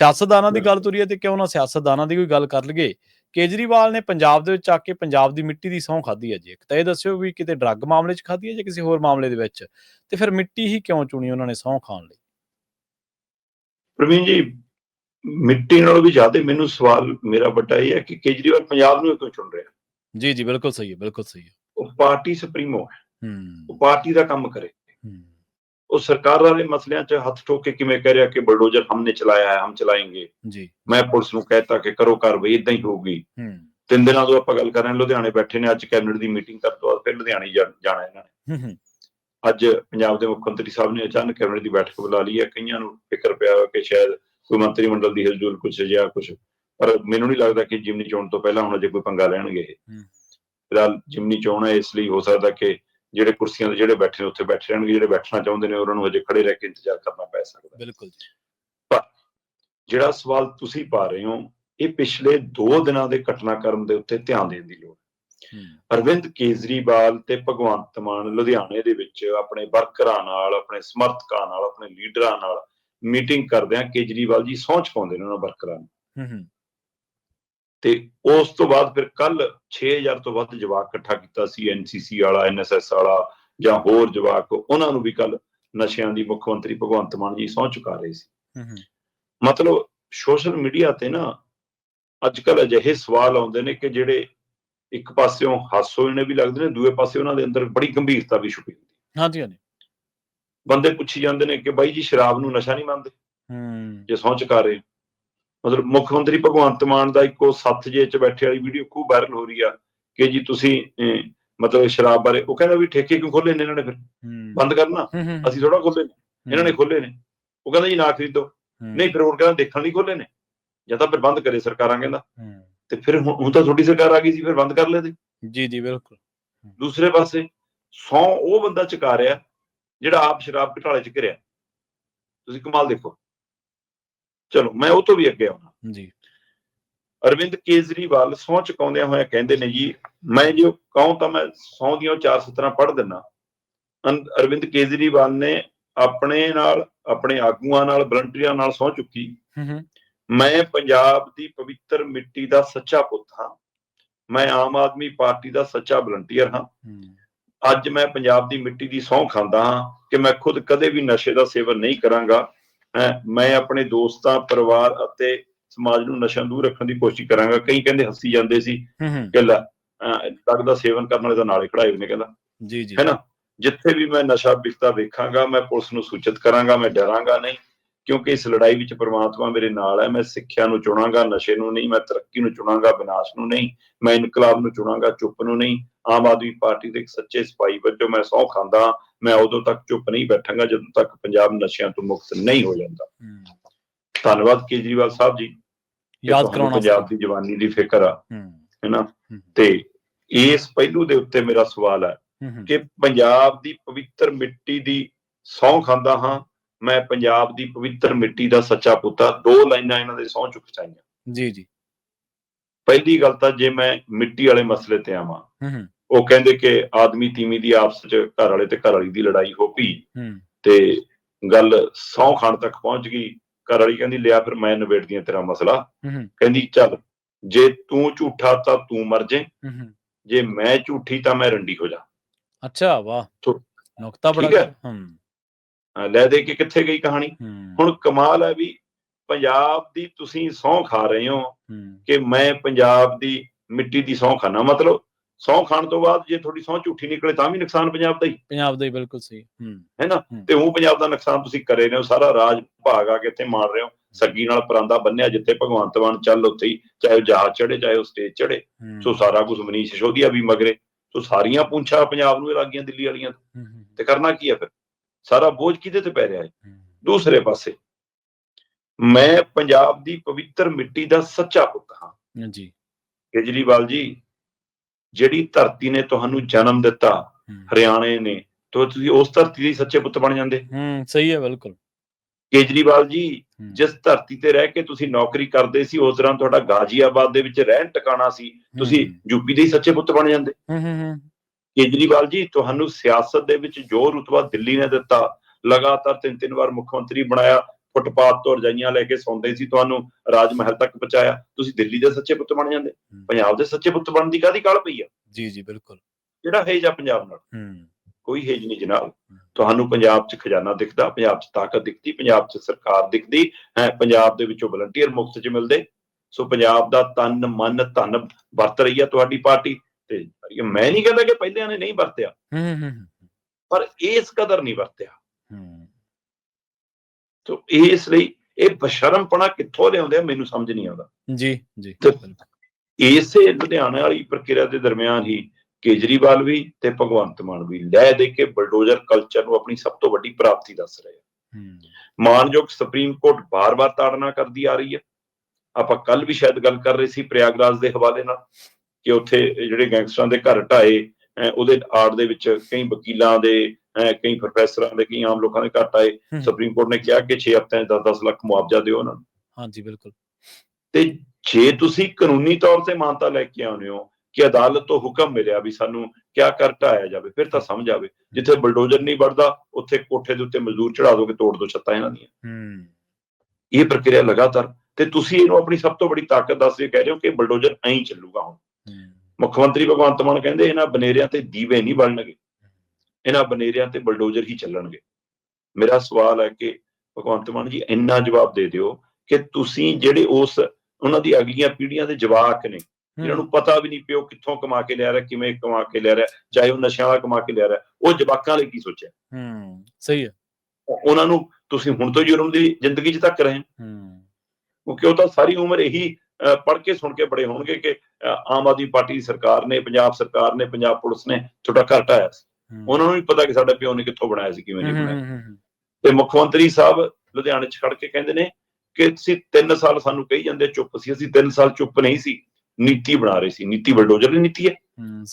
ਸਿਆਸਤਦਾਨਾਂ ਦੀ ਗੱਲ ਤੁਰੀ ਹੈ ਤੇ ਕਿਉਂ ਨਾ ਸਿਆਸਤਦਾਨਾਂ ਦੀ ਕੋਈ ਗੱਲ ਕਰ ਲਈਏ? ਕੇਜਰੀਵਾਲ ਨੇ ਪੰਜਾਬ ਦੇ ਵਿੱਚ ਆ ਕੇ ਪੰਜਾਬ ਦੀ ਮਿੱਟੀ ਦੀ ਸਹੁੰ ਖਾਧੀ ਹੈ ਜੀ। ਇੱਕ ਤਾਂ ਇਹ ਦੱਸਿਓ ਵੀ ਕਿਤੇ ਡਰੱਗ ਮਾਮਲੇ 'ਚ ਖਾਧੀ ਹੈ ਜਾਂ ਕਿਸੇ ਹੋਰ ਮਾਮਲੇ ਦੇ ਵਿੱਚ? ਤੇ ਫਿਰ ਮਿੱਟੀ ਹੀ ਕਿਉਂ ਚੁਣੀ ਉਹਨਾਂ ਨੇ ਸਹੁੰ ਖਾਣ ਲਈ? ਪ੍ਰਵੀਨ ਜੀ ਮਿੱਟੀ ਨਾਲੋਂ ਵੀ ਜ਼ਿਆਦਾ ਮੈਨੂੰ ਸਵਾਲ ਮੇਰਾ ਵੱਡਾ ਇਹ ਹੈ ਕਿ ਕੇਜਰੀਵਾਲ ਪੰਜਾਬ ਨੂੰ ਕਿਉਂ ਚੁਣ ਰਿਹਾ? ਜੀ ਜੀ ਬਿਲਕੁਲ ਸਹੀ ਹੈ ਬਿਲਕੁਲ ਸਹੀ ਹੈ। ਉਹ ਪਾਰਟੀ ਸੁਪਰੀਮੋ ਹੈ। ਹੂੰ। ਉਹ ਪਾਰਟੀ ਦਾ ਕੰਮ ਕਰੇ। ਹੂੰ। ਉਹ ਸਰਕਾਰ ਵਾਲੇ ਮਸਲਿਆਂ 'ਚ ਹੱਥ ਠੋਕ ਕੇ ਕਿਵੇਂ ਕਹਿ ਰਿਹਾ ਕਿ ਬਲਡੋਜ਼ਰ ਹਮਨੇ ਚਲਾਇਆ ਹੈ ਹਮ ਚਲਾਏਂਗੇ। ਜੀ। ਮੈਂ ਪੁਲਿਸ ਨੂੰ ਕਹਿਤਾ ਕਿ ਕਰੋ ਕਾਰਵਾਈ ਇਦਾਂ ਹੀ ਹੋਊਗੀ। ਹੂੰ। ਤਿੰਨ ਦਿਨਾਂ ਤੋਂ ਆਪਾਂ ਗੱਲ ਕਰ ਰਹੇ ਹਾਂ ਲੁਧਿਆਣੇ ਬੈਠੇ ਨੇ ਅੱਜ ਕੈਬਨਿਟ ਦੀ ਮੀਟਿੰਗ ਕਰਨ ਤੋਂ ਬਾਅਦ ਫਿਰ ਲੁਧਿਆਣੇ ਜਾਣਾ ਇਹਨਾਂ ਨੇ। ਹੂੰ ਹੂੰ। ਅੱਜ ਪੰਜਾਬ ਦੇ ਮੁੱਖ ਮੰਤਰੀ ਸਾਹਿਬ ਨੇ ਅਚਾਨਕ ਕੈਬਨਿਟ ਦੀ ਬੈਠਕ ਬੁਲਾ ਲਈ ਹੈ ਕਈਆਂ ਨੂੰ ਫਿਕਰ ਪਿਆ ਹੋਇਆ ਕਿ ਸ਼ਾਇਦ ਕੋਈ ਮੰਤਰੀ ਮੰਡਲ ਦੀ ਹਿਲਜੁਲ ਕੁਛ ਜਾਂ ਕੁਛ। ਪਰ ਮੈਨੂੰ ਨਹੀਂ ਲੱਗਦਾ ਕਿ ਜਿਮਨੀ ਚੋਣ ਤੋਂ ਪਹਿਲਾਂ ਹੁਣ ਅਜੇ ਕੋਈ ਪੰਗਾ ਲੈਣਗੇ ਇਹ। ਹੂੰ। ਫਿਲਹਾਲ ਜਿਮਨੀ ਚੋਣ ਹੈ ਇਸ ਲਈ ਹੋ ਸਕਦਾ ਕਿ ਜਿਹੜੇ ਕੁਰਸੀਆਂ ਤੇ ਜਿਹੜੇ ਬੈਠੇ ਨੇ ਉੱਥੇ ਬੈਠੇ ਰਹਿਣਗੇ ਜਿਹੜੇ ਬੈਠਣਾ ਚਾਹੁੰਦੇ ਨੇ ਉਹਨਾਂ ਨੂੰ ਹਜੇ ਖੜੇ ਰਹਿ ਕੇ ਇੰਤਜ਼ਾਰ ਕਰਨਾ ਪੈ ਸਕਦਾ ਬਿਲਕੁਲ ਜੀ। ਜਿਹੜਾ ਸਵਾਲ ਤੁਸੀਂ ਪਾ ਰਹੇ ਹੋ ਇਹ ਪਿਛਲੇ 2 ਦਿਨਾਂ ਦੇ ਘਟਨਾਕ੍ਰਮ ਦੇ ਉੱਤੇ ਧਿਆਨ ਦੇਣ ਦੀ ਲੋੜ ਹੈ। ਅਰਵਿੰਦ ਕੇਜਰੀਵਾਲ ਤੇ ਭਗਵੰਤ ਮਾਨ ਲੁਧਿਆਣੇ ਦੇ ਵਿੱਚ ਆਪਣੇ ਵਰਕਰਾਂ ਨਾਲ ਆਪਣੇ ਸਮਰਥਕਾਂ ਨਾਲ ਆਪਣੇ ਲੀਡਰਾਂ ਨਾਲ ਮੀਟਿੰਗ ਕਰਦਿਆਂ ਕੇਜਰੀਵਾਲ ਜੀ ਸਹੁੰ ਚੁਕਾਉਂਦੇ ਨੇ ਉਹਨਾਂ ਵਰਕਰਾਂ ਨੂੰ। ਹੂੰ ਹੂੰ। ਤੇ ਉਸ ਤੋਂ ਬਾਅਦ ਫਿਰ ਕੱਲ 6000 ਤੋਂ ਵੱਧ ਜਵਾਕ ਇਕੱਠਾ ਕੀਤਾ ਸੀ ਐਨਸੀਸੀ ਵਾਲਾ ਐਨਐਸਐਸ ਵਾਲਾ ਜਾਂ ਹੋਰ ਜਵਾਕ ਉਹਨਾਂ ਨੂੰ ਵੀ ਕੱਲ ਨਸ਼ਿਆਂ ਦੀ ਮੁੱਖ ਮੰਤਰੀ ਭਗਵੰਤ ਮਾਨ ਜੀ ਸਹੁੰ ਚੁਕਾ ਰਹੇ ਸੀ ਮਤਲਬ ਸੋਸ਼ਲ ਮੀਡੀਆ ਤੇ ਨਾ ਅੱਜ ਕੱਲ ਅਜਿਹੇ ਸਵਾਲ ਆਉਂਦੇ ਨੇ ਕਿ ਜਿਹੜੇ ਇੱਕ ਪਾਸਿਓਂ ਹਾਸੋਹੀਣੇ ਵੀ ਲੱਗਦੇ ਨੇ ਦੂਏ ਪਾਸੇ ਉਹਨਾਂ ਦੇ ਅੰਦਰ ਬੜੀ ਗੰਭੀਰਤਾ ਵੀ ਛੁਪੀ ਹੁੰਦੀ ਹੈ। ਹਾਂਜੀ ਹਾਂਜੀ ਬੰਦੇ ਪੁੱਛੀ ਜਾਂਦੇ ਨੇ ਕਿ ਬਾਈ ਜੀ ਸ਼ਰਾਬ ਨੂੰ ਨਸ਼ਾ ਨਹੀਂ ਮੰਨਦੇ ਹੂੰ ਜੇ ਸਹੁੰ ਚੁਕਾ ਰਹੇ। ਮਤਲਬ ਮੁੱਖ ਮੰਤਰੀ ਭਗਵੰਤ ਮਾਨ ਦਾ ਇੱਕੋ ਸੱਤ ਜੇ ਚ ਬੈਠੇ ਵਾਲੀ ਵੀਡੀਓ ਖੂਬ ਵਾਇਰਲ ਹੋ ਰਹੀ ਆ ਕਿ ਜੀ ਤੁਸੀਂ ਮਤਲਬ ਸ਼ਰਾਬ ਬਾਰੇ ਉਹ ਕਹਿੰਦਾ ਵੀ ਠੇਕੇ ਕਿਉਂ ਖੋਲੇ ਨੇ ਇਹਨਾਂ ਨੇ ਫਿਰ? ਬੰਦ ਕਰਨਾ। ਅਸੀਂ ਥੋੜਾ ਖੋਲੇ ਨੇ। ਇਹਨਾਂ ਨੇ ਖੋਲੇ ਨੇ। ਉਹ ਕਹਿੰਦਾ ਜੀ ਨਾ ਖਰੀਦੋ। ਨਹੀਂ ਫਿਰ ਹੁਣ ਕਹਿੰਦਾ ਦੇਖਣ ਲਈ ਖੋਲੇ ਨੇ। ਜਾਂ ਤਾਂ ਫਿਰ ਬੰਦ ਕਰੇ ਸਰਕਾਰਾਂ ਕਹਿੰਦਾ। ਤੇ ਫਿਰ ਹੁਣ ਤਾਂ ਤੁਹਾਡੀ ਸਰਕਾਰ ਆ ਗਈ ਸੀ ਫਿਰ ਬੰਦ ਕਰ ਤੇ। ਜੀ ਜੀ ਬਿਲਕੁਲ। ਦੂਸਰੇ ਪਾਸੇ ਸੌ ਉਹ ਬੰਦਾ ਚੁਕਾ ਰਿਹਾ ਜਿਹੜਾ ਆਪ ਸ਼ਰਾਬ ਘਟਾਲੇ ਚ ਘਿਰਿਆ। ਤੁਸੀਂ ਕਮਾਲ ਦੇਖੋ। ਚਲੋ ਮੈਂ ਉਹ ਤੋਂ ਵੀ ਅੱਗੇ ਆਉਣਾ। ਜੀ। ਅਰਵਿੰਦ ਕੇਜਰੀਵਾਲ ਸਹੁੰ ਚੁਕਾਉਂਦਿਆਂ ਹੋਇਆ ਕਹਿੰਦੇ ਨੇ ਜੀ ਮੈਂ ਜੋ ਕਹੂੰ ਤਾਂ ਮੈਂ ਸਹੁੰ ਦੀਆਂ ਚਾਰ ਸਤਰਾਂ ਪੜ੍ਹ ਦਿੰਨਾ। ਅਰਵਿੰਦ ਕੇਜਰੀਵਾਲ ਨੇ ਆਪਣੇ ਨਾਲ ਆਪਣੇ ਆਗੂਆਂ ਨਾਲ ਵਲੰਟੀਅਰਾਂ ਨਾਲ ਸਹੁੰ ਚੁੱਕੀ। ਮੈਂ ਪੰਜਾਬ ਦੀ ਪਵਿੱਤਰ ਮਿੱਟੀ ਦਾ ਸੱਚਾ ਪੁੱਤ ਹਾਂ। ਮੈਂ ਆਮ ਆਦਮੀ ਪਾਰਟੀ ਦਾ ਸੱਚਾ ਵਲੰਟੀਅਰ ਹਾਂ। ਅੱਜ ਮੈਂ ਪੰਜਾਬ ਦੀ ਮਿੱਟੀ ਦੀ ਸਹੁੰ ਖਾਂਦਾ ਹਾਂ ਕਿ ਮੈਂ ਖੁਦ ਕਦੇ ਵੀ ਨਸ਼ੇ ਦਾ ਸੇਵਨ ਨਹੀਂ ਕਰਾਂਗਾ। ਮੈਂ ਆਪਣੇ ਦੋਸਤਾਂ ਪਰਿਵਾਰ ਅਤੇ ਸਮਾਜ ਨੂੰ ਨਸ਼ਾ ਦੂਰ ਰੱਖਣ ਦੀ ਕੋਸ਼ਿਸ਼ ਕਰਾਂਗਾ। ਕਈ ਕਹਿੰਦੇ ਹੱਸੀ ਜਾਂਦੇ ਸੀ ਕਿ ਲੈ ਡਰਗ ਦਾ ਸੇਵਨ ਕਰਨ ਵਾਲੇ ਤਾਂ ਨਾਲੇ ਖੜਾਏ ਨੇ ਕਹਿੰਦਾ। ਜੀ ਜੀ। ਹੈ ਨਾ ਜਿੱਥੇ ਵੀ ਮੈਂ ਨਸ਼ਾ ਵਿਕਦਾ ਵੇਖਾਂਗਾ ਮੈਂ ਪੁਲਿਸ ਨੂੰ ਸੂਚਿਤ ਕਰਾਂਗਾ ਮੈਂ ਡਰਾਂਗਾ ਨਹੀਂ ਕਿਉਂਕਿ ਇਸ ਲੜਾਈ ਵਿੱਚ ਪ੍ਰਮਾਤਮਾ ਮੇਰੇ ਨਾਲ ਹੈ ਮੈਂ ਸਿੱਖਿਆ ਨੂੰ ਚੁਣਾਂਗਾ ਨਸ਼ੇ ਨੂੰ ਨਹੀਂ ਮੈਂ ਤਰੱਕੀ ਨੂੰ ਚੁਣਾਂਗਾ ਵਿਨਾਸ਼ ਨੂੰ ਨਹੀਂ ਮੈਂ ਇਨਕਲਾਬ ਨੂੰ ਚੁਣਾਂਗਾ ਚੁੱਪ ਨੂੰ ਨਹੀਂ। ਆਮ ਆਦਮੀ ਪਾਰਟੀ ਦੇ ਇੱਕ ਸੱਚੇ ਸਿਪਾਹੀ ਵਜੋਂ ਮੈਂ ਸਹੁੰ ਖਾਂਦਾ। ਮੈਂ ਉਦੋਂ ਤੱਕ ਚੁੱਪ ਨਹੀਂ ਬੈਠਾਂਗਾ ਜਦੋਂ ਤੱਕ ਪੰਜਾਬ ਨਸ਼ਿਆਂ ਤੋਂ ਮੁਕਤ ਨਹੀਂ ਹੋ ਜਾਂਦਾ। ਧੰਨਵਾਦ ਕੇਜਰੀਵਾਲ ਸਾਹਿਬ ਜੀ। ਯਾਦ ਕਰਾਉਣਾ ਪੰਜਾਬ ਦੀ ਜਵਾਨੀ ਦੀ ਫਿਕਰ ਆ। ਹੈਨਾ? ਤੇ ਇਸ ਪਹਿਲੂ ਦੇ ਉੱਤੇ ਮੇਰਾ ਸਵਾਲ ਹੈ ਕਿ ਪੰਜਾਬ ਦੀ ਪਵਿੱਤਰ ਮਿੱਟੀ ਦੀ ਸਹੁੰ ਖਾਂਦਾ ਹਾਂ ਮੈਂ ਪੰਜਾਬ ਦੀ ਪਵਿੱਤਰ ਮਿੱਟੀ ਦਾ ਸੱਚਾ ਪੁੱਤਾ ਦੋ ਲਾਈਨਾਂ ਇਹਨਾਂ ਦੇ ਸਹੁੰ ਚੁੱਕ ਚਾਹੀਆਂ। ਜੀ ਜੀ। ਪਹਿਲੀ ਗੱਲ ਤਾਂ ਜੇ ਮੈਂ ਮਿੱਟੀ ਵਾਲੇ ਮਸਲੇ ਤੇ ਆਵਾਂ ਉਹ ਕਹਿੰਦੇ ਕਿ ਆਦਮੀ ਤੀਮੀ ਦੀ ਆਪਸ ਚ ਘਰ ਵਾਲੇ ਤੇ ਘਰ ਵਾਲੀ ਦੀ ਲੜਾਈ ਹੋ ਪਈ ਹੂੰ। ਤੇ ਗੱਲ ਸਹੁੰ ਖਾਣ ਤੱਕ ਪਹੁੰਚ ਗਈ। ਘਰ ਵਾਲੀ ਕਹਿੰਦੀ ਲਿਆ ਫਿਰ ਮੈਂ ਨਿਬੇੜਦੀ ਹਾਂ ਤੇਰਾ ਮਸਲਾ। ਕਹਿੰਦੀ ਚੱਲ ਜੇ ਤੂੰ ਝੂਠਾ ਤਾਂ ਤੂੰ ਮਰ ਜੇ ਜੇ ਮੈਂ ਝੂਠੀ ਤਾਂ ਮੈਂ ਰੰਡੀ ਹੋ ਜਾ ਅੱਛਾ ਵਾਹ। ਨੁਕਤਾ ਬੜਾ ਠੀਕ ਹੈ। ਹੂੰ। ਅਹ ਲੈ ਦੇ ਕੇ ਕਿੱਥੇ ਗਈ ਕਹਾਣੀ? ਹੁਣ ਕਮਾਲ ਹੈ ਵੀ ਪੰਜਾਬ ਦੀ ਤੁਸੀਂ ਸਹੁੰ ਖਾ ਰਹੇ ਹੋ ਕਿ ਮੈਂ ਪੰਜਾਬ ਦੀ ਮਿੱਟੀ ਦੀ ਸਹੁੰ ਖਾਣਾ ਮਤਲਬ ਸਹੁੰ ਖਾਣ ਤੋਂ ਬਾਅਦ ਜੇ ਤੁਹਾਡੀ ਸਹੁੰ ਝੂਠੀ ਨਿਕਲੇ ਤਾਂ ਵੀ ਨੁਕਸਾਨ ਪੰਜਾਬ ਦਾ ਹੀ। ਪੰਜਾਬ ਦਾ ਹੀ ਬਿਲਕੁਲ ਸਹੀ। ਹੂੰ। ਹੈ ਨਾ? ਹੂੰ। ਤੇ ਉਹ ਪੰਜਾਬ ਦਾ ਨੁਕਸਾਨ ਤੁਸੀਂ ਕਰੇ ਨੇ ਸਾਰਾ ਰਾਜ ਭਾਗ ਆ ਕੇ ਇੱਥੇ ਮਾਰ ਰਹੇ ਹੋ। ਸੱਗੀ ਨਾਲ ਪਰਾਂਦਾ ਬੰਨਿਆ ਜਿੱਥੇ ਭਗਵੰਤ ਮਾਨ ਚੱਲ ਉੱਥੇ ਹੀ ਚਾਹੇ ਜਹਾਜ਼ ਚੜੇ ਚਾਹੇ ਉਹ ਸਟੇਜ ਚੜੇ ਹੂੰ। ਸੋ ਸਾਰਾ ਕੁਝ ਮਨੀਸ਼ ਸਿਸੋਦੀਆ ਵੀ ਮਗਰੇ। ਸੋ ਸਾਰੀਆਂ ਪੁੰਛਾਂ ਪੰਜਾਬ ਨੂੰ ਹੀ ਲੱਗ ਗਈਆਂ ਦਿੱਲੀ ਵਾਲੀਆਂ ਤੋਂ। ਹੂੰ ਹੂੰ। ਕਰਨਾ ਕੀ ਹੈ ਫਿਰ? ਸਾਰਾ ਬੋਝ ਕਿਹਦੇ ਤੇ ਪੈ ਰਿਹਾ ਹੈ? ਹੂੰ। ਦੂਸਰੇ ਪਾਸੇ ਮੈਂ ਪੰਜਾਬ ਦੀ ਪਵਿੱਤਰ ਮਿੱਟੀ ਦਾ ਸੱਚਾ ਪੁੱਤ ਹਾਂ। ਜੀ। ਕੇਜਰੀਵਾਲ ਜੀ ਜਿਹੜੀ ਧਰਤੀ ਨੇ ਤੁਹਾਨੂੰ ਜਨਮ ਦਿੱਤਾ ਹਰਿਆਣੇ ਨੇ ਤਾਂ ਤੁਸੀਂ ਉਸ ਧਰਤੀ ਦੇ ਸੱਚੇ ਪੁੱਤ ਬਣ ਜਾਂਦੇ। ਹੂੰ ਸਹੀ ਹੈ ਬਿਲਕੁਲ। ਕੇਜਰੀਵਾਲ ਜੀ ਜਿਸ ਧਰਤੀ ਤੇ ਰਹਿ ਕੇ ਤੁਸੀਂ ਨੌਕਰੀ ਕਰਦੇ ਸੀ ਉਸ ਦੌਰਾਨ ਤੁਹਾਡਾ ਗਾਜ਼ੀਆਬਾਦ ਦੇ ਵਿੱਚ ਰਹਿਣ ਟਿਕਾਣਾ ਸੀ ਤੁਸੀਂ ਯੂਪੀ ਦੇ ਸੱਚੇ ਪੁੱਤ ਬਣ ਜਾਂਦੇ। ਹੂੰ ਹੂੰ ਹੂੰ। ਕੇਜਰੀਵਾਲ ਜੀ ਤੁਹਾਨੂੰ ਸਿਆਸਤ ਦੇ ਵਿੱਚ ਜੋ ਰੁਤਬਾ ਦਿੱਲੀ ਨੇ ਦਿੱਤਾ ਲਗਾਤਾਰ ਤਿੰਨ ਤਿੰਨ ਵਾਰ ਮੁੱਖ ਮੰਤਰੀ ਬਣਾਇਆ ਫੁੱਟਪਾਥ ਤੋਂ ਰਜਾਈਆਂ ਲੈ ਕੇ ਸੌਂਦੇ ਸੀ ਤੁਹਾਨੂੰ ਰਾਜ ਮਹਿਲ ਤੱਕ ਪਹੁੰਚਾਇਆ। ਤੁਸੀਂ ਦਿੱਲੀ ਦੇ ਸੱਚੇ ਪੁੱਤ ਬਣ ਜਾਂਦੇ। ਪੰਜਾਬ ਦੇ ਸੱਚੇ ਪੁੱਤ ਬਣਨ ਦੀ ਕਾਹਦੀ ਕਾਲ ਪਈ ਆ? ਜੀ ਜੀ ਬਿਲਕੁਲ। ਜਿਹੜਾ ਹੇਜ ਆ ਪੰਜਾਬ ਨਾਲ? ਹੂੰ। ਕੋਈ ਹੇਜ ਨਹੀਂ ਜਨਾਬ। ਤੁਹਾਨੂੰ ਪੰਜਾਬ 'ਚ ਖਜ਼ਾਨਾ ਦਿਖਦਾ ਪੰਜਾਬ 'ਚ ਤਾਕਤ ਦਿਖਦੀ ਪੰਜਾਬ 'ਚ ਸਰਕਾਰ ਦਿਖਦੀ ਹੈ ਪੰਜਾਬ ਦੇ ਵਿੱਚੋਂ ਵਲੰਟੀਅਰ ਮੁਫਤ 'ਚ ਮਿਲਦੇ। ਸੋ ਪੰਜਾਬ ਦਾ ਤਨ ਮਨ ਧਨ ਵਰਤ ਰਹੀ ਆ ਤੁਹਾਡੀ ਪਾਰਟੀ। ਤੇ ਮੈਂ ਨਹੀਂ ਕਹਿੰਦਾ ਕਿ ਪਹਿਲਿਆਂ ਨੇ ਨਹੀਂ ਵਰਤਿਆ। ਹੂੰ ਹੂੰ, ਪਰ ਇਸ ਕਦਰ ਨਹੀਂ ਵਰਤਿਆ। ਹੂੰ। ਸੋ ਇਸ ਲਈ ਇਹ ਬਸ਼ਰਮਪਣਾ ਕਿੱਥੋਂ ਲਿਆਉਂਦੇ ਆ ਮੈਨੂੰ ਸਮਝ ਨਹੀਂ ਆਉਂਦਾ। ਜੀ ਜੀ ਤੇ-। ਇਸੇ ਲੁਧਿਆਣਾ ਵਾਲੀ ਪ੍ਰਕਿਰਿਆ ਦੇ ਦਰਮਿਆਨ ਹੀ ਕੇਜਰੀਵਾਲ ਵੀ ਤੇ ਭਗਵੰਤ ਮਾਨ ਵੀ ਲੈ ਦੇ ਕੇ ਬਲਡੋਜ਼ਰ ਕਲਚਰ ਨੂੰ ਆਪਣੀ ਸਭ ਤੋਂ ਵੱਡੀ ਪ੍ਰਾਪਤੀ ਦੱਸ ਰਹੇ ਆ। ਹੂੰ। ਮਾਨਯੋਗ ਸੁਪਰੀਮ ਕੋਰਟ ਬਾਰ-ਬਾਰ ਤਾੜਨਾ ਕਰਦੀ ਆ ਰਹੀ ਹੈ ਆਪਾਂ ਕੱਲ ਵੀ ਸ਼ਾਇਦ ਗੱਲ ਕਰ ਰਹੇ ਸੀ ਪ੍ਰਯਾਗਰਾਜ ਦੇ ਹਵਾਲੇ ਨਾਲ ਕਿ ਉੱਥੇ ਜਿਹੜੇ ਗੈਂਗਸਟਰਾਂ ਦੇ ਘਰ ਢਾਏ ਉਹਦੇ ਆੜ ਦੇ ਵਿੱਚ ਕਈ ਵਕੀਲਾਂ ਦੇ ਕਈ ਪ੍ਰੋਫੈਸਰਾਂ ਦੇ ਕਈ ਆਮ ਲੋਕਾਂ ਦੇ ਢਾਏ ਹੂੰ। ਸੁਪਰੀਮ ਕੋਰਟ ਨੇ ਕਿਹਾ ਕਿ 6 ਹਫ਼ਤਿਆਂ 'ਚ 10-10 ਲੱਖ ਮੁਆਵਜ਼ਾ ਦਿਓ ਉਹਨਾਂ ਨੂੰ। ਹਾਂਜੀ ਬਿਲਕੁਲ। ਤੇ ਜੇ ਤੁਸੀਂ ਕਾਨੂੰਨੀ ਤੌਰ ਤੇ ਮਾਨਤਾ ਲੈ ਕੇ ਆਉਂਦੇ ਹੋ ਕਿ ਅਦਾਲਤ ਤੋਂ ਹੁਕਮ ਮਿਲਿਆ ਵੀ ਸਾਨੂੰ ਕਿਆ ਕਰ ਢਾਇਆ ਜਾਵੇ ਫਿਰ ਤਾਂ ਸਮਝ ਆਵੇ। ਜਿੱਥੇ ਬਲਡੋਜ਼ਰ ਨਹੀਂ ਵੜਦਾ ਉੱਥੇ ਕੋਠੇ ਦੇ ਉੱਤੇ ਮਜ਼ਦੂਰ ਚੜਾ ਦੋਗੇ ਤੋੜ ਦੋ ਛੱਤਾਂ ਇਹਨਾਂ ਦੀਆਂ। ਹੂੰ। ਇਹ ਪ੍ਰਕਿਰਿਆ ਲਗਾਤਾਰ। ਤੇ ਤੁਸੀਂ ਇਹਨੂੰ ਆਪਣੀ ਸਭ ਤੋਂ ਵੱਡੀ ਤਾਕਤ ਦੱਸਦੇ ਕਹਿ ਰਹੇ ਹੋ ਕਿ ਬਲਡੋਜ਼ਰ ਐਂ ਚੱਲੂਗਾ ਹੁਣ। ਮੁੱਖ ਮੰਤਰੀ ਭਗਵੰਤ ਮਾਨ ਕਹਿੰਦੇ ਇਹਨਾਂ ਬਨੇਰਿਆਂ ਤੇ ਦੀਵੇ ਨਹੀਂ ਬਲਣਗੇ। ਇਹਨਾਂ ਬਨੇਰਿਆਂ ਤੇ ਬਲਡੋਜ਼ਰ ਹੀ ਚੱਲਣਗੇ। ਮੇਰਾ ਸਵਾਲ ਹੈ ਕਿ ਭਗਵੰਤ ਮਾਨ ਜੀ ਇੰਨਾ ਜਵਾਬ ਦੇ ਦਿਓ ਕਿ ਤੁਸੀਂ ਜਿਹੜੇ ਉਸ ਉਹਨਾਂ ਦੀ ਅਗਲੀਆਂ ਪੀੜ੍ਹੀਆਂ ਦੇ ਜਵਾਕ ਨੇ ਜਿਹਨਾਂ ਨੂੰ ਪਤਾ ਵੀ ਨਹੀਂ ਪਿਓ ਕਿੱਥੋਂ ਕਮਾ ਕੇ ਲਿਆ ਰਿਹਾ ਕਿਵੇਂ ਕਮਾ ਕੇ ਲਿਆ ਰਿਹਾ ਚਾਹੇ ਉਹ ਨਸ਼ਿਆਂ ਵਾਲਾ ਕਮਾ ਕੇ ਲਿਆ ਰਿਹਾ ਉਹ ਜਵਾਕਾਂ ਲਈ ਕੀ ਸੋਚਿਆ? ਹੂੰ ਸਹੀ ਹੈ। ਉਹਨਾਂ ਨੂੰ ਤੁਸੀਂ ਹੁਣ ਤੋਂ ਜੁਰਮ ਦੀ ਜ਼ਿੰਦਗੀ 'ਚ ਤੱਕ ਰਹੇ ਹੋ। ਕਿਉਂਕਿ ਉਹ ਤਾਂ ਸਾਰੀ ਉਮਰ ਇਹੀ ਪੜ੍ਹ ਕੇ ਸੁਣ ਕੇ ਬੜੇ ਹੋਣਗੇ ਕਿ ਆਮ ਆਦਮੀ ਪਾਰਟੀ ਦੀ ਸਰਕਾਰ ਨੇ ਪੰਜਾਬ ਸਰਕਾਰ ਨੇ ਪੰਜਾਬ ਪੁਲਿਸ ਨੇ ਤੁਹਾਡਾ ਘਰ ਢਾਇਆ ਸੀ। ਉਹਨਾਂ ਨੂੰ ਵੀ ਪਤਾ ਕਿ ਸਾਡਾ ਪਿਓ ਨੇ ਕਿੱਥੋਂ ਬਣਾਇਆ ਸੀ ਕਿਵੇਂ ਨਹੀਂ ਬਣਾਇਆ। ਤੇ ਮੁੱਖ ਮੰਤਰੀ ਸਾਹਿਬ ਲੁਧਿਆਣੇ 'ਚ ਖੜ ਕੇ ਕਹਿੰਦੇ ਨੇ ਕਿ ਤੁਸੀਂ 3 ਸਾਲ ਸਾਨੂੰ ਕਹੀ ਜਾਂਦੇ ਚੁੱਪ ਸੀ ਅਸੀਂ 3 ਸਾਲ ਚੁੱਪ ਨਹੀਂ ਸੀ ਨੀਤੀ ਬਣਾ ਰਹੇ ਸੀ ਨੀਤੀ ਬਲਡੋਜ਼ਰ ਦੀ ਨੀਤੀ ਹੈ।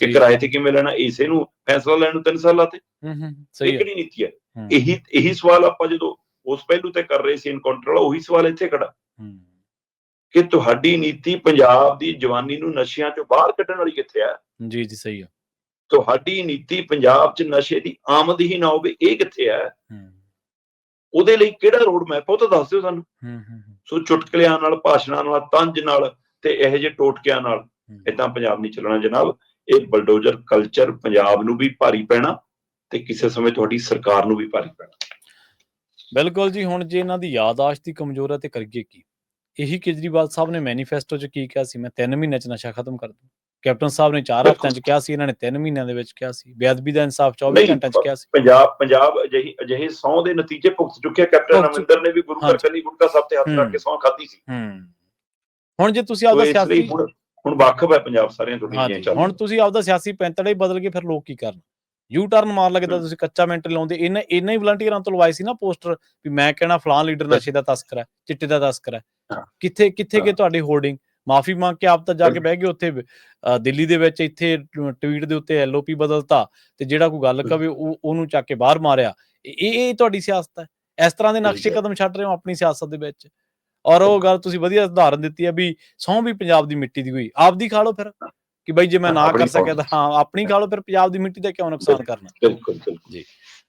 ਕਿ। ਕਿਰਾਏ ਤੇ ਕਿਵੇਂ ਲੈਣਾ ਇਸੇ ਨੂੰ ਫੈਸਲਾ ਲੈਣ ਨੂੰ 3 ਸਾਲ ਲਾਤੇ ਹੂੰ ਹੂੰ ਇਹ ਸਹੀ ਹੈ। ਕਿਹੜੀ ਨੀਤੀ ਹੈ। ਇਹੀ ਇਹੀ ਸਵਾਲ ਆਪਾਂ ਜਦੋਂ ਉਸ ਪਹਿਲੂ ਤੇ ਕਰ ਰਹੇ ਸੀ ਇਨਕਾਊਂਟਰ ਵਾਲਾ ਉਹੀ ਸਵਾਲ ਇੱਥੇ ਖੜਾ। ਕਿ ਤੁਹਾਡੀ ਨੀਤੀ ਪੰਜਾਬ ਦੀ ਜਵਾਨੀ ਨੂੰ ਨਸ਼ਿਆਂ ਚੋਂ ਬਾਹਰ ਕੱਢਣ ਵਾਲੀ ਕਿੱਥੇ ਹੈ ਜੀ ਜੀ ਸਹੀ ਹੈ ਤੁਹਾਡੀ ਨੀਤੀ ਪੰਜਾਬ 'ਚ ਨਸ਼ੇ ਦੀ ਆਮਦ ਹੀ ਨਾ ਹੋਵੇ ਇਹ ਕਿੱਥੇ ਹੈ? ਹੂੰ। ਉਹਦੇ ਲਈ ਕਿਹੜਾ ਰੋਡ ਮੈਪ ਉਹ ਤਾਂ ਦੱਸ ਦਿਓ ਸਾਨੂੰ। ਹੂੰ ਹੂੰ ਹੂੰ, ਸੋ ਚੁਟਕਲਿਆਂ ਨਾਲ ਭਾਸ਼ਣਾਂ ਨਾਲ ਤੰਜ ਨਾਲ ਤੇ ਇਹੋ ਜਿਹੇ ਟੋਟਕਿਆਂ ਨਾਲ ਇਦਾਂ ਪੰਜਾਬ ਨਹੀਂ ਚੱਲਣਾ ਜਨਾਬ। ਇਹ ਬਲਡੋਜ਼ਰ ਕਲਚਰ ਪੰਜਾਬ ਨੂੰ ਵੀ ਭਾਰੀ ਪੈਣਾ ਤੇ ਕਿਸੇ ਸਮੇਂ ਤੁਹਾਡੀ ਸਰਕਾਰ ਨੂੰ ਵੀ ਭਾਰੀ ਪੈਣਾ। ਬਿਲਕੁਲ ਜੀ ਹੁਣ ਜੇ ਇਹਨਾਂ ਦੀ ਯਾਦਾਸ਼ਤ ਦੀ ਕਮਜ਼ੋਰ ਹੈ ਤੇ ਕਰੀਏ ਕੀ? ਇਹੀ ਕੇਜਰੀਵਾਲ ਸਾਹਿਬ ਨੇ ਮੈਨੀਫੈਸਟੋ 'ਚ ਕੀ ਕਿਹਾ ਸੀ ਮੈਂ 3 ਮਹੀਨਿਆਂ 'ਚ ਨਸ਼ਾ ਖਤਮ ਕਰ ਦੂੰ। ਕੈਪਟਨ ਸਾਹਿਬ ਨੇ 4 ਬਿਲਕੁਲ। ਹਫ਼ਤਿਆਂ 'ਚ ਕਿਹਾ ਸੀ ਇਹਨਾਂ ਨੇ 3 ਮਹੀਨਿਆਂ ਦੇ ਵਿੱਚ ਕਿਹਾ ਸੀ ਬੇਅਦਬੀ ਦਾ ਇਨਸਾਫ 24 ਨਹੀਂ, ਘੰਟਿਆਂ 'ਚ ਕਿਹਾ ਸੀ ਪੰਜਾਬ ਪੰਜਾਬ ਅਜਿਹੀ ਅਜਿਹੇ ਸੌ ਦੇ ਨਤੀਜੇ ਭੁਗਤ ਚੁੱਕਿਆ ਕੈਪਟਨ। ਅਮਰਿੰਦਰ ਨੇ ਵੀ ਗੁਰੂ ਘਰ। ਕੱਲੀ ਗੁਟਕਾ ਸਾਹਿਬ ਤੇ ਹੱਥ ਰੱਖ ਕੇ। ਸੌਂ ਖਾਧੀ ਸੀ ਹੂੰ ਹੁਣ ਜੇ ਤੁਸੀਂ ਆਪਦਾ ਸਿਆਸੀ ਹੁਣ ਵਾਕਫ ਹੈ ਪੰਜਾਬ ਸਾਰੀਆਂ ਹਾਂਜੀ ਚੱਲ ਹੁਣ ਤੁਸੀਂ ਆਪਦਾ ਸਿਆਸੀ ਪੈਂਤੜਾ ਹੀ ਬਦਲ ਕੇ ਫਿਰ ਲੋਕ ਕੀ ਕਰਨ ਯੂ ਟਰਨ ਮਾਰ ਲੱਗਦਾ। ਤੁਸੀਂ ਕੱਚਾ ਮਿੰਟ ਲਾਉਂਦੇ ਇਹਨਾਂ ਇਹਨਾਂ ਹੀ ਵਲੰਟੀਅਰਾਂ ਤੋਂ ਲਵਾਏ ਸੀ ਨਾ ਪੋਸਟਰ ਵੀ ਮੈਂ ਕਹਿਣਾ ਫਲਾਣ ਲੀਡਰ ਨਸ਼ੇ ਦਾ ਤਸਕਰ ਹੈ ਚਿੱਟੇ ਦਾ ਤਸਕਰ ਹੈ। ਕਿੱਥੇ ਕਿੱਥੇ ਕੇ। ਤੁਹਾਡੀ ਹੋਰਡਿੰਗ ਮਾਫੀ ਮੰਗ ਕੇ ਆਪ ਤਾਂ ਜਾ ਕੇ। ਬਹਿ ਗਏ ਉੱਥੇ ਦਿੱਲੀ ਦੇ ਵਿੱਚ ਇੱਥੇ ਟਵੀਟ ਦੇ ਉੱਤੇ ਐਲਓਪੀ ਬਦਲਤਾ ਤੇ ਜਿਹੜਾ ਕੋਈ ਗੱਲ ਕਵੇ ਉਹ ਉਹਨੂੰ ਚੱਕ ਕੇ ਬਾਹਰ ਮਾਰਿਆ ਇਹ ਇਹ ਤੁਹਾਡੀ ਸਿਆਸਤ ਹੈ ਇਸ ਤਰ੍ਹਾਂ ਦੇ ਨਕਸ਼ੇ। ਕਦਮ ਛੱਡ ਰਹੇ ਹੋ ਆਪਣੀ ਸਿਆਸਤ ਦੇ ਵਿੱਚ ਔਰ ਉਹ ਗੱਲ ਤੁਸੀਂ ਵਧੀਆ ਉਦਾਹਰਨ ਦਿੱਤੀ ਹੈ ਵੀ ਸਹੁੰ ਵੀ ਪੰਜਾਬ ਦੀ ਮਿੱਟੀ ਦੀ ਹੋਈ ਆਪਦੀ ਖਾ ਲਓ ਫਿਰ ਕਿ ਬਈ ਜੇ ਮੈਂ ਨਾ ਕਰ ਸਕਿਆ। ਤਾਂ ਹਾਂ ਆਪਣੀ ਖਾ ਲਓ ਫਿਰ ਪੰਜਾਬ ਦੀ ਮਿੱਟੀ ਦਾ ਕਿਉਂ ਨੁਕਸਾਨ ਕਰਨਾ ਬਿਲਕੁਲ ਬਿਲਕੁਲ ਜੀ।